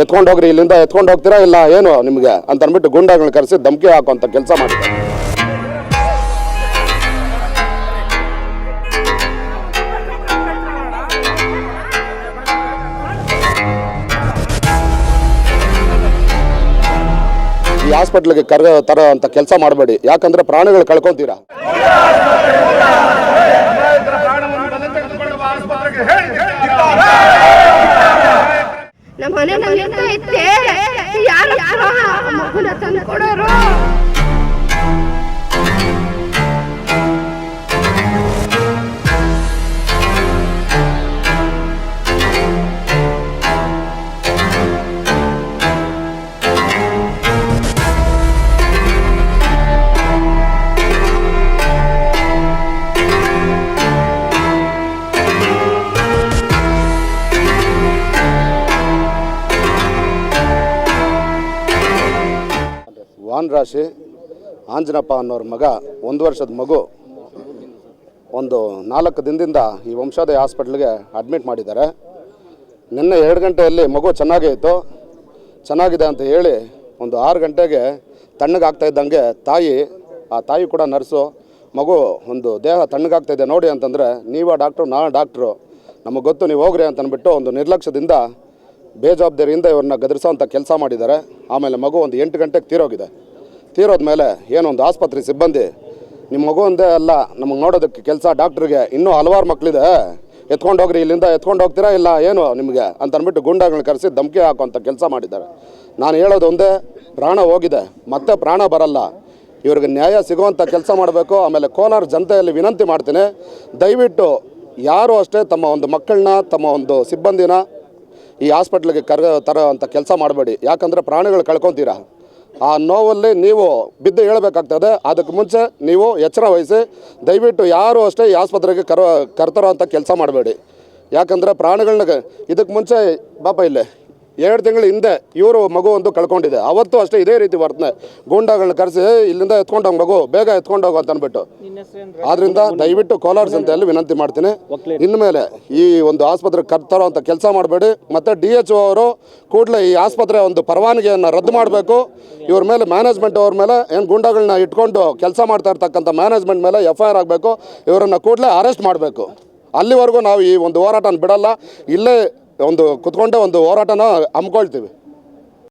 ಎತ್ಕೊಂಡು ಹೋಗ್ರಿ ಇಲ್ಲಿಂದ ಎತ್ಕೊಂಡು ಹೋಗ್ತೀರಾ ಇಲ್ಲ ಏನು ನಿಮಗೆ ಅಂತ ಅಂದ್ಬಿಟ್ಟು ಗುಂಡಾಗಳನ್ನ ಕರೆಸಿ ಧಮಕಿ ಹಾಕುವಂಥ ಕೆಲಸ ಮಾಡಿದ್ದಾರೆ ಈ ಹಾಸ್ಪಿಟ್ಲಿಗೆ ಕರ್ ತರೋ ಅಂತ ಕೆಲಸ ಮಾಡಬೇಡಿ ಯಾಕಂದ್ರೆ ಪ್ರಾಣಿಗಳು ಕಳ್ಕೊಂತೀರಾ ನಮ್ಮ ಮನೆ ಇತ್ತೆ ಯಾರು ಮಗುನ ತಂದು ಕೊಡೋರು? ವಾನ್ ರಾಶಿ, ಆಂಜನಪ್ಪ ಅನ್ನೋರ ಮಗ, ಒಂದು ವರ್ಷದ ಮಗು, ಒಂದು ನಾಲ್ಕು ದಿನದಿಂದ ಈ ವಂಶೋದಯ ಹಾಸ್ಪಿಟ್ಲಿಗೆ ಅಡ್ಮಿಟ್ ಮಾಡಿದ್ದಾರೆ. ನಿನ್ನೆ ಎರಡು ಗಂಟೆಯಲ್ಲಿ ಮಗು ಚೆನ್ನಾಗೇ ಇತ್ತು. ಚೆನ್ನಾಗಿದೆ ಅಂತ ಹೇಳಿ ಒಂದು ಆರು ಗಂಟೆಗೆ ತಣ್ಣಗಾಗ್ತಾ ಇದ್ದಂಗೆ ತಾಯಿ, ಆ ತಾಯಿ ಕೂಡ ನರ್ಸು, ಮಗು ಒಂದು ದೇಹ ತಣ್ಣಗಾಗ್ತಾ ಇದೆ ನೋಡಿ ಅಂತಂದರೆ, ನೀವು ಡಾಕ್ಟ್ರು ನಾ ಡಾಕ್ಟ್ರು, ನಮಗೆ ಗೊತ್ತು, ನೀವು ಹೋಗ್ರಿ ಅಂತಂದ್ಬಿಟ್ಟು ಒಂದು ನಿರ್ಲಕ್ಷ್ಯದಿಂದ ಬೇಜವಾಬ್ದಾರಿಯಿಂದ ಇವ್ರನ್ನ ಗದರಿಸೋಂಥ ಕೆಲಸ ಮಾಡಿದ್ದಾರೆ. ಆಮೇಲೆ ಮಗು ಒಂದು ಎಂಟು ಗಂಟೆಗೆ ತೀರೋಗಿದೆ. ತೀರೋದ ಮೇಲೆ ಏನೊಂದು ಆಸ್ಪತ್ರೆ ಸಿಬ್ಬಂದಿ ನಿಮ್ಮ ಮಗು ಒಂದೇ ಅಲ್ಲ, ನಮಗೆ ನೋಡೋದಕ್ಕೆ ಕೆಲಸ ಡಾಕ್ಟ್ರಿಗೆ ಇನ್ನೂ ಹಲವಾರು ಮಕ್ಕಳಿದೆ ಎತ್ಕೊಂಡು ಹೋಗ್ರಿ, ಇಲ್ಲಿಂದ ಎತ್ಕೊಂಡು ಹೋಗ್ತೀರಾ ಇಲ್ಲ ಏನು ನಿಮಗೆ? ಅಂತ ಅಂದ್ಬಿಟ್ಟು ಗುಂಡಾಗಳನ್ನ ಕರೆಸಿ ಧಮಕಿ ಹಾಕುವಂಥ ಕೆಲಸ ಮಾಡಿದ್ದಾರೆ. ನಾನು ಹೇಳೋದು ಒಂದೇ, ಪ್ರಾಣ ಹೋಗಿದೆ, ಮತ್ತೆ ಪ್ರಾಣ ಬರಲ್ಲ. ಇವ್ರಿಗೆ ನ್ಯಾಯ ಸಿಗುವಂಥ ಕೆಲಸ ಮಾಡಬೇಕು. ಆಮೇಲೆ ಕೋಲಾರ ಜನತೆಯಲ್ಲಿ ವಿನಂತಿ ಮಾಡ್ತೀನಿ, ದಯವಿಟ್ಟು ಯಾರು ಅಷ್ಟೇ ತಮ್ಮ ಒಂದು ಮಕ್ಕಳನ್ನ, ತಮ್ಮ ಒಂದು ಸಿಬ್ಬಂದಿನ ಈ ಹಾಸ್ಪಿಟ್ಲಿಗೆ ಕರ ತರೋ ಕೆಲಸ ಮಾಡಬೇಡಿ. ಯಾಕಂದರೆ ಪ್ರಾಣಿಗಳು ಕಳ್ಕೊತೀರಾ? ಆ ನೋವಲ್ಲಿ ನೀವು ಬಿದ್ದು ಹೇಳಬೇಕಾಗ್ತದೆ. ಅದಕ್ಕೆ ಮುಂಚೆ ನೀವು ಎಚ್ಚರ ವಹಿಸಿ, ದಯವಿಟ್ಟು ಯಾರು ಅಷ್ಟೇ ಈ ಆಸ್ಪತ್ರೆಗೆ ಕರ ಕರ್ತರೋ ಅಂತ ಕೆಲಸ ಮಾಡಬೇಡಿ. ಯಾಕಂದರೆ ಪ್ರಾಣಿಗಳನ್ನ ಇದಕ್ಕೆ ಮುಂಚೆ ಬಾಪ ಇಲ್ಲೇ ಎರಡು ತಿಂಗಳ ಹಿಂದೆ ಇವರು ಮಗು ಒಂದು ಕಳ್ಕೊಂಡಿದೆ. ಅವತ್ತು ಅಷ್ಟೇ ಇದೇ ರೀತಿ ವರ್ತನೆ. ಗೂಂಡಾಗಳನ್ನ ಕರೆಸಿ ಇಲ್ಲಿಂದ ಎತ್ಕೊಂಡೋಗಿ ಮಗು ಬೇಗ ಎತ್ಕೊಂಡೋಗು ಅಂತ ಅಂದ್ಬಿಟ್ಟು. ಆದ್ರಿಂದ ದಯವಿಟ್ಟು ಕೋಲಾರ ಸಂತೆಯಲ್ಲಿ ವಿನಂತಿ ಮಾಡ್ತೀನಿ. ಇನ್ಮೇಲೆ ಈ ಒಂದು ಆಸ್ಪತ್ರೆ ಕರ್ತರೋ ಅಂತ ಕೆಲಸ ಮಾಡಬೇಡಿ. ಮತ್ತು ಡಿ ಎಚ್ ಒ ಅವರು ಕೂಡಲೇ ಈ ಆಸ್ಪತ್ರೆ ಒಂದು ಪರವಾನಗಿಯನ್ನು ರದ್ದು ಮಾಡಬೇಕು. ಇವ್ರ ಮೇಲೆ ಮ್ಯಾನೇಜ್ಮೆಂಟ್ ಅವ್ರ ಮೇಲೆ ಏನು ಗೂಂಡಾಗಳನ್ನ ಇಟ್ಕೊಂಡು ಕೆಲಸ ಮಾಡ್ತಾ ಇರ್ತಕ್ಕಂಥ ಮ್ಯಾನೇಜ್ಮೆಂಟ್ ಮೇಲೆ ಎಫ್ ಐ ಆರ್ ಆಗಬೇಕು ಇವರನ್ನು ಕೂಡಲೇ ಅರೆಸ್ಟ್ ಮಾಡಬೇಕು. ಅಲ್ಲಿವರೆಗೂ ನಾವು ಈ ಒಂದು ಹೋರಾಟನ ಬಿಡಲ್ಲ. ಇಲ್ಲೇ ಒಂದು ಕುತ್ಕೊಂಡೆ ಒಂದು ಹೋರಾಟನ ಹಮ್ಮಿಕೊಳ್ತೀವಿ.